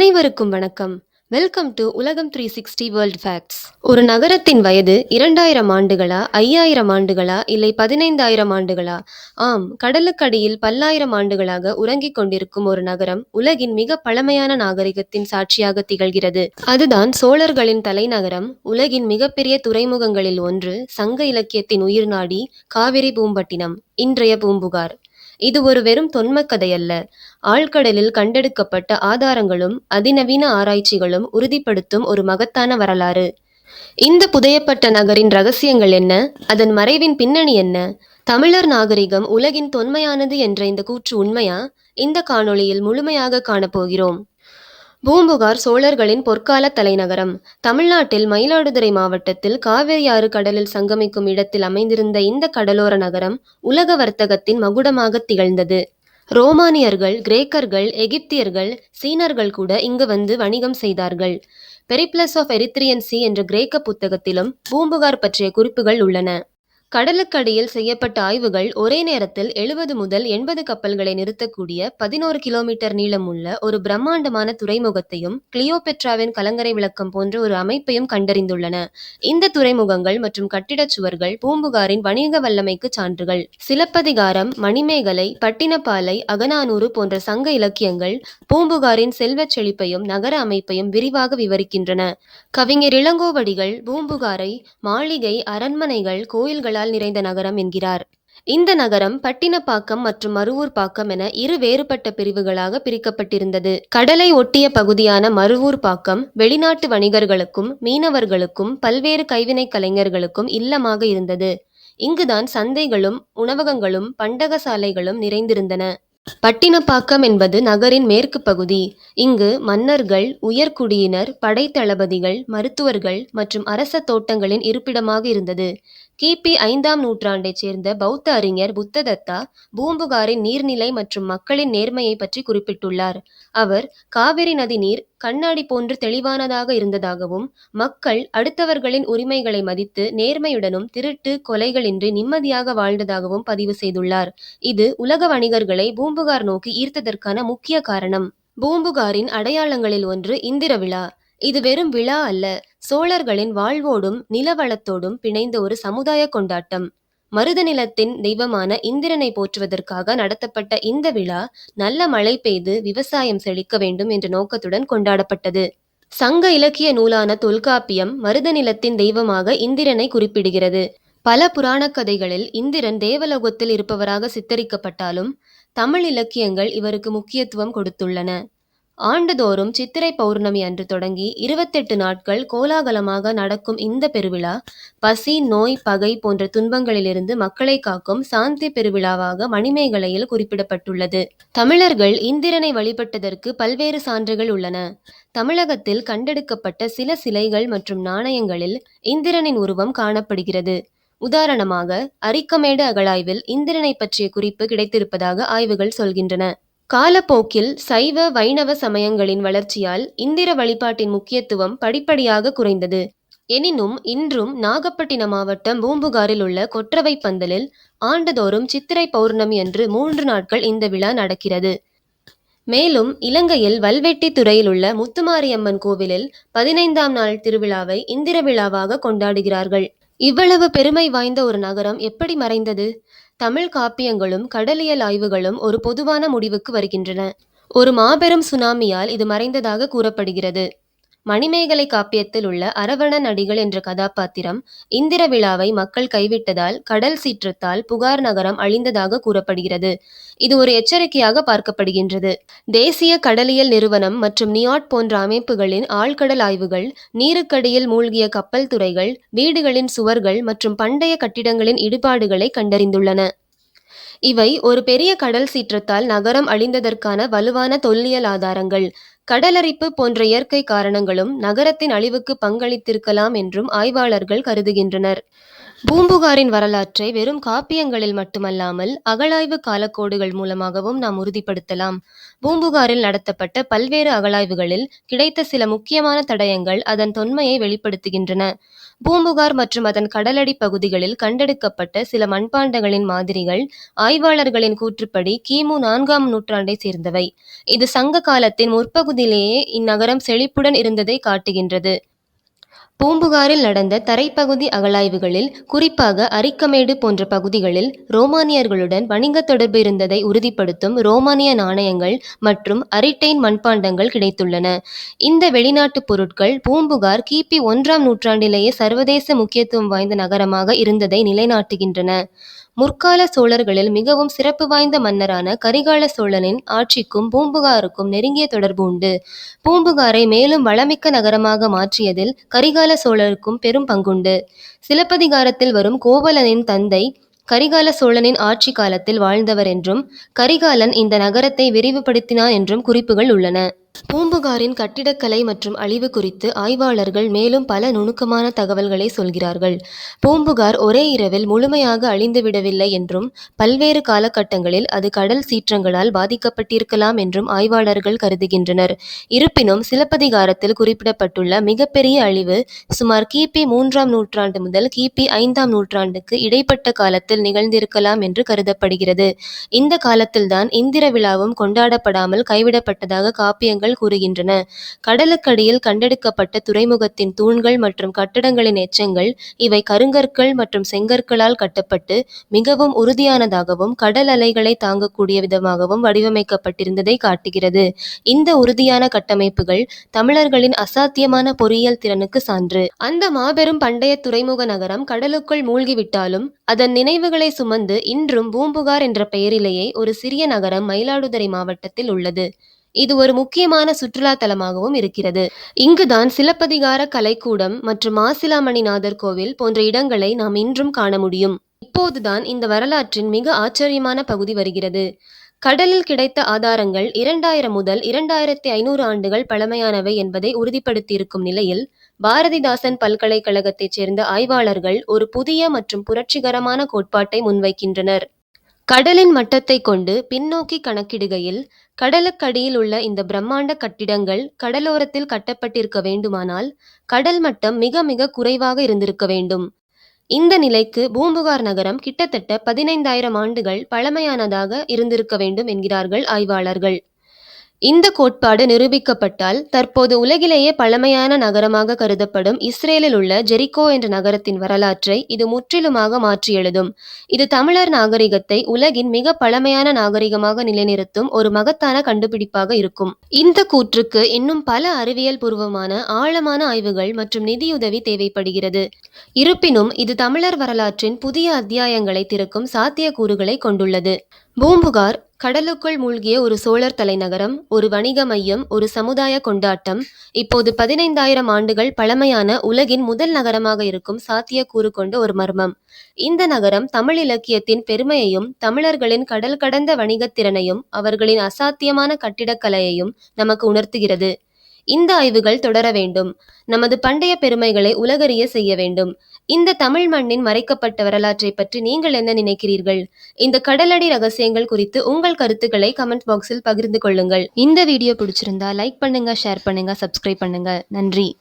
அனைவருக்கும் வணக்கம். Welcome to உலகம் த்ரீ சிக்ஸ்டி வேர்ல்ட் ஃபேக்ட்ஸ் ஒரு நகரத்தின் வயது இரண்டாயிரம் ஆண்டுகளா ஐயாயிரம் ஆண்டுகளா இல்லை பதினைந்தாயிரம் ஆண்டுகளா? ஆம் கடலுக்கடியில் பல்லாயிரம் ஆண்டுகளாக உறங்கிக் கொண்டிருக்கும் ஒரு நகரம் உலகின் மிக பழமையான நாகரிகத்தின் சாட்சியாக திகழ்கிறது. அதுதான் சோழர்களின் தலைநகரம். உலகின் மிகப்பெரிய துறைமுகங்களில் ஒன்று சங்க இலக்கியத்தின் உயிர்நாடி காவிரி பூம்பட்டினம் இன்றைய பூம்புகார். இது ஒரு வெறும் தொன்மக்கதையல்ல. ஆழ்கடலில் கண்டெடுக்கப்பட்ட ஆதாரங்களும் அதிநவீன ஆராய்ச்சிகளும் உறுதிப்படுத்தும் ஒரு மகத்தான வரலாறு. இந்த புதையப்பட்ட நகரின் ரகசியங்கள் என்ன? அதன் மறைவின் பின்னணி என்ன? தமிழர் நாகரிகம் உலகின் தொன்மையானது என்ற இந்த கூற்று உண்மையா? இந்த காணொளியில் முழுமையாக காணப்போகிறோம். பூம்புகார் சோழர்களின் பொற்கால தலைநகரம். தமிழ்நாட்டில் மயிலாடுதுறை மாவட்டத்தில் காவிரியாறு கடலில் சங்கமிக்கும் இடத்தில் அமைந்திருந்த இந்த கடலோர நகரம் உலக வர்த்தகத்தின் மகுடமாக திகழ்ந்தது. ரோமானியர்கள் கிரேக்கர்கள் எகிப்தியர்கள் சீனர்கள் கூட இங்கு வந்து வணிகம் செய்தார்கள். பெரிப்ளஸ் ஆஃப் எரித்ரியன் சி என்ற கிரேக்க புத்தகத்திலும் பூம்புகார் பற்றிய குறிப்புகள் உள்ளன. கடலுக்கடியில் செய்யப்பட்ட ஆய்வுகள் ஒரே நேரத்தில் எழுபது முதல் எண்பது கப்பல்களை நிறுத்தக்கூடிய பதினோரு கிலோமீட்டர் நீளமுள்ள ஒரு பிரம்மாண்டமான துறைமுகத்தையும் கிளியோபெட்ராவின் கலங்கரை விளக்கம் போன்ற ஒரு அமைப்பையும் கண்டறிந்துள்ளன. இந்த துறைமுகங்கள் மற்றும் கட்டிடச் சுவர்கள் பூம்புகாரின் வணிக வல்லமைக்கு சான்றுகள். சிலப்பதிகாரம் மணிமேகலை பட்டினப்பாலை அகனானூறு போன்ற சங்க இலக்கியங்கள் பூம்புகாரின் செல்வச் செழிப்பையும் நகர அமைப்பையும் விரிவாக விவரிக்கின்றன. கவிஞர் இளங்கோவடிகள் பூம்புகாரை மாளிகை அரண்மனைகள் கோயில்களால் நிறைந்த நகரம் என்கிறார். இந்த நகரம் பட்டினப்பாக்கம் மற்றும் மருவூர் பாக்கம் என இரு வேறுபட்ட பிரிவுகளாக பிரிக்கப்பட்டிருந்தது. கடலை ஒட்டிய பகுதியான மருவூர் பாக்கம் வெளிநாட்டு வணிகர்களுக்கும் மீனவர்களுக்கும் பல்வேறு கைவினை கலைஞர்களுக்கும் இல்லமாக இருந்தது. இங்குதான் சந்தைகளும் உணவகங்களும் பண்டகசாலைகளும் நிறைந்திருந்தன. பட்டினப்பாக்கம் என்பது நகரின் மேற்கு பகுதி. இங்கு மன்னர்கள் உயர்குடியினர் படைத்தளபதிகள் மருத்துவர்கள் மற்றும் அரச தோட்டங்களின் இருப்பிடமாக இருந்தது. கிபி ஐந்தாம் நூற்றாண்டைச் சேர்ந்த பௌத்த அறிஞர் புத்ததத்தா பூம்புகாரின் நீர்நிலை மற்றும் மக்களின் நேர்மையை பற்றி குறிப்பிட்டுள்ளார். அவர் காவிரி நதி நீர் கண்ணாடி போன்று தெளிவானதாக இருந்ததாகவும் மக்கள் அடுத்தவர்களின் உரிமைகளை மதித்து நேர்மையுடனும் திருட்டு கொலைகளின்றி நிம்மதியாக வாழ்ந்ததாகவும் பதிவு செய்துள்ளார். இது உலக வணிகர்களை பூம்புகார் நோக்கி ஈர்த்ததற்கான முக்கிய காரணம். பூம்புகாரின் அடையாளங்களில் ஒன்று இந்திர விழா. இது வெறும் விழா அல்ல. சோழர்களின் வாழ்வோடும் நிலவளத்தோடும் பிணைந்த ஒரு சமுதாய கொண்டாட்டம். மருத நிலத்தின் தெய்வமான இந்திரனை போற்றுவதற்காக நடத்தப்பட்ட இந்த விழா நல்ல மழை பெய்து விவசாயம் செழிக்க வேண்டும் என்ற நோக்கத்துடன் கொண்டாடப்பட்டது. சங்க இலக்கிய நூலான தொல்காப்பியம் மருத நிலத்தின் தெய்வமாக இந்திரனை குறிப்பிடுகிறது. பல புராணக் கதைகளில் இந்திரன் தேவலோகத்தில் இருப்பவராக சித்தரிக்கப்பட்டாலும் தமிழ் இலக்கியங்கள் இவருக்கு முக்கியத்துவம் கொடுத்துள்ளன. ஆண்டுதோறும் சித்திரை பௌர்ணமி அன்று தொடங்கி இருபத்தெட்டு நாட்கள் கோலாகலமாக நடக்கும் இந்த பெருவிழா பசி நோய் பகை போன்ற துன்பங்களிலிருந்து மக்களை காக்கும் சாந்தி பெருவிழாவாக மணிமேகலையில் குறிப்பிடப்பட்டுள்ளது. தமிழர்கள் இந்திரனை வழிபட்டதற்கு பல்வேறு சான்றுகள் உள்ளன. தமிழகத்தில் கண்டெடுக்கப்பட்ட சில சிலைகள் மற்றும் நாணயங்களில் இந்திரனின் உருவம் காணப்படுகிறது. உதாரணமாக அரிக்கமேடு அகழாய்வில் இந்திரனை பற்றிய குறிப்பு கிடைத்திருப்பதாக ஆய்வுகள் சொல்கின்றன. காலப்போக்கில் சைவ வைணவ சமயங்களின் வளர்ச்சியால் இந்திர வழிபாட்டின் முக்கியத்துவம் படிப்படியாக குறைந்தது. எனினும் இன்றும் நாகப்பட்டினம் மாவட்டம் பூம்புகாரில் உள்ள கொற்றவை பந்தலில் ஆண்டுதோறும் சித்திரை பௌர்ணமி என்று மூன்று நாட்கள் இந்த விழா நடக்கிறது. மேலும் இலங்கையில் வல்வெட்டித்துறையிலுள்ள முத்துமாரியம்மன் கோவிலில் பதினைந்தாம் நாள் திருவிழாவை இந்திர விழாவாக கொண்டாடுகிறார்கள். இவ்வளவு பெருமை வாய்ந்த ஒரு நகரம் எப்படி மறைந்தது? தமிழ் காப்பியங்களும் கடலியல் ஆய்வுகளும் ஒரு பொதுவான முடிவுக்கு வருகின்றன. ஒரு மாபெரும் சுனாமியால் இது மறைந்ததாக கூறப்படுகிறது. மணிமேகலை காப்பியத்தில் உள்ள அரவண நடிகள் என்ற கதாபாத்திரம் இந்திர விழாவை மக்கள் கைவிட்டதால் கடல் சீற்றத்தால் புகார் நகரம் அழிந்ததாக கூறப்படுகிறது. இது ஒரு எச்சரிக்கையாக பார்க்கப்படுகின்றது. தேசிய கடலியல் நிறுவனம் மற்றும் நியாட் போன்ற அமைப்புகளின் ஆழ்கடல் ஆய்வுகள் நீருக்கடியில் மூழ்கிய கப்பல் துறைகள் வீடுகளின் சுவர்கள் மற்றும் பண்டைய கட்டிடங்களின் இடிபாடுகளை கண்டறிந்துள்ளன. இவை ஒரு பெரிய கடல் சீற்றத்தால் நகரம் அழிந்ததற்கான வலுவான தொல்லியல் ஆதாரங்கள். கடலரிப்பு போன்ற இயற்கை காரணங்களும் நகரத்தின் அழிவுக்கு பங்களித்திருக்கலாம் என்றும் ஆய்வாளர்கள் கருதுகின்றனர் பூம்புகாரின் வரலாற்றை வெறும் காப்பியங்களில் மட்டுமல்லாமல் அகழாய்வு காலக்கோடுகள் மூலமாகவும் நாம் உறுதிப்படுத்தலாம். பூம்புகாரில் நடத்தப்பட்ட பல்வேறு அகழாய்வுகளில் கிடைத்த சில முக்கியமான தடயங்கள் அதன் தொன்மையை வெளிப்படுத்துகின்றன. பூம்புகார் மற்றும் அதன் கடலடிப் பகுதிகளில் கண்டெடுக்கப்பட்ட சில மண்பாண்டங்களின் மாதிரிகள் ஆய்வாளர்களின் கூற்றுப்படி கிமு நான்காம் நூற்றாண்டைச் சேர்ந்தவை. இது சங்க காலத்தின் முற்பகுதியிலேயே இந்நகரம் செழிப்புடன் இருந்ததைக் காட்டுகின்றது. பூம்புகாரில் நடந்த தரைப்பகுதி அகழாய்வுகளில் குறிப்பாக அரிக்கமேடு போன்ற பகுதிகளில் ரோமானியர்களுடன் வணிகத் தொடர்பு இருந்ததை உறுதிப்படுத்தும் ரோமானிய நாணயங்கள் மற்றும் அரிட்டைன் மண்பாண்டங்கள் கிடைத்துள்ளன. இந்த வெளிநாட்டுப் பொருட்கள் பூம்புகார் கிபி ஒன்றாம் நூற்றாண்டிலேயே சர்வதேச முக்கியத்துவம் வாய்ந்த நகரமாக இருந்ததை நிலைநாட்டுகின்றன. முற்கால சோழர்களில் மிகவும் சிறப்பு வாய்ந்த மன்னரான கரிகால சோழனின் ஆட்சிக்கும் பூம்புகாருக்கும் நெருங்கிய தொடர்பு உண்டு. பூம்புகாரை மேலும் வளமிக்க நகரமாக மாற்றியதில் கரிகால சோழருக்கும் பெரும் பங்குண்டு. சிலப்பதிகாரத்தில் வரும் கோவலனின் தந்தை கரிகால சோழனின் ஆட்சி காலத்தில் வாழ்ந்தவர் என்றும் கரிகாலன் இந்த நகரத்தை விரிவுபடுத்தினான் என்றும் குறிப்புகள் உள்ளன. பூம்புகாரின் கட்டிடக்கலை மற்றும் அழிவு குறித்து ஆய்வாளர்கள் மேலும் பல நுணுக்கமான தகவல்களை சொல்கிறார்கள். பூம்புகார் ஒரே இரவில் முழுமையாக அழிந்துவிடவில்லை என்றும் பல்வேறு காலகட்டங்களில் அது கடல் சீற்றங்களால் பாதிக்கப்பட்டிருக்கலாம் என்றும் ஆய்வாளர்கள் கருதுகின்றனர். இருப்பினும் சிலப்பதிகாரத்தில் குறிப்பிடப்பட்டுள்ள மிகப்பெரிய அழிவு சுமார் கிபி மூன்றாம் நூற்றாண்டு முதல் கிபி ஐந்தாம் நூற்றாண்டுக்கு இடைப்பட்ட காலத்தில் நிகழ்ந்திருக்கலாம் என்று கருதப்படுகிறது. இந்த காலத்தில்தான் இந்திர விழாவும் கொண்டாடப்படாமல் கைவிடப்பட்டதாக காப்பியங்கள் கூறுகின்றன. கடலுக்கடியில் கண்டெடுக்கப்பட்ட துறைமுகத்தின் தூண்கள் மற்றும் கட்டடங்களின் எச்சங்கள் இவை கருங்கற்கள் மற்றும் செங்கற்களால் கட்டப்பட்டு மிகவும் உறுதியானதாகவும் கடல் அலைகளை தாங்கக்கூடிய விதமாகவும் வடிவமைக்கப்பட்டிருந்ததை காட்டுகிறது. இந்த உறுதியான கட்டமைப்புகள் தமிழர்களின் அசாத்தியமான பொறியியல் திறனுக்கு சான்று. அந்த மாபெரும் பண்டைய துறைமுக நகரம் கடலுக்குள் மூழ்கிவிட்டாலும் அதன் நினைவுகளை சுமந்து இன்றும் பூம்புகார் என்ற பெயரிலேயே ஒரு சிறிய நகரம் மயிலாடுதுறை மாவட்டத்தில் உள்ளது. இது ஒரு முக்கியமான சுற்றுலா தலமாகவும் இருக்கிறது. இங்குதான் சிலப்பதிகார கலைக்கூடம் மற்றும் மாசிலாமணிநாதர் கோவில் போன்ற இடங்களை நாம் இன்றும் காண முடியும். இப்போதுதான் இந்த வரலாற்றின் மிக ஆச்சரியமான பகுதி வருகிறது. கடலில் கிடைத்த ஆதாரங்கள் இரண்டாயிரம் முதல் இரண்டாயிரத்தி ஐநூறு ஆண்டுகள் பழமையானவை என்பதை உறுதிப்படுத்தியிருக்கும் நிலையில் பாரதிதாசன் பல்கலைக்கழகத்தைச் சேர்ந்த ஆய்வாளர்கள் ஒரு புதிய மற்றும் புரட்சிகரமான கோட்பாட்டை முன்வைக்கின்றனர். கடலின் மட்டத்தைக் கொண்டு பின்னோக்கி கணக்கிடுகையில் கடலுக்கடியில் உள்ள இந்த பிரம்மாண்ட கட்டிடங்கள் கடலோரத்தில் கட்டப்பட்டிருக்க வேண்டுமானால் கடல் மட்டம் மிக மிக குறைவாக இருந்திருக்க வேண்டும். இந்த நிலைக்கு பூம்புகார் நகரம் கிட்டத்தட்ட பதினைந்தாயிரம் ஆண்டுகள் பழமையானதாக இருந்திருக்க வேண்டும் என்கிறார்கள் ஆய்வாளர்கள். இந்த கோட்பாடு நிரூபிக்கப்பட்டால் தற்போது உலகிலேயே பழமையான நகரமாக கருதப்படும் இஸ்ரேலில் உள்ள ஜெரிகோ என்ற நகரத்தின் வரலாற்றை இது முற்றிலுமாக மாற்றி எழுதும். இது தமிழர் நாகரிகத்தை உலகின் மிக பழமையான நாகரிகமாக நிலைநிறுத்தும் ஒரு மகத்தான கண்டுபிடிப்பாக இருக்கும். இந்த கூற்றுக்கு இன்னும் பல அறிவியல் பூர்வமான ஆழமான ஆய்வுகள் மற்றும் நிதியுதவி தேவைப்படுகிறது. இருப்பினும் இது தமிழர் வரலாற்றின் புதிய அத்தியாயங்களை திறக்கும் சாத்தியக்கூறுகளைக் கொண்டுள்ளது. பூம்புகார் கடலுக்குள் மூழ்கிய ஒரு சோழர் தலைநகரம் ஒரு வணிக மையம் ஒரு சமுதாய கொண்டாட்டம் இப்போது பதினைந்தாயிரம் ஆண்டுகள் பழமையான உலகின் முதல் நகரமாக இருக்கும் சாத்தியக்கூறு கொண்ட ஒரு மர்மம். இந்த நகரம் தமிழ் இலக்கியத்தின் பெருமையையும் தமிழர்களின் கடல் கடந்த வணிகத் திறனையும் அவர்களின் அசாத்தியமான கட்டிடக்கலையையும் நமக்கு உணர்த்துகிறது. இந்த ஆய்வுகள் தொடர வேண்டும். நமது பண்டைய பெருமைகளை உலகறிய செய்ய வேண்டும். இந்த தமிழ் மண்ணின் மறைக்கப்பட்ட வரலாற்றைப் பற்றி நீங்கள் என்ன நினைக்கிறீர்கள்? இந்த கடலடி ரகசியங்கள் குறித்து உங்கள் கருத்துக்களை கமெண்ட் பாக்ஸில் பகிர்ந்து கொள்ளுங்கள். இந்த வீடியோ பிடிச்சிருந்தா லைக் பண்ணுங்க ஷேர் பண்ணுங்க சப்ஸ்கிரைப் பண்ணுங்க. நன்றி.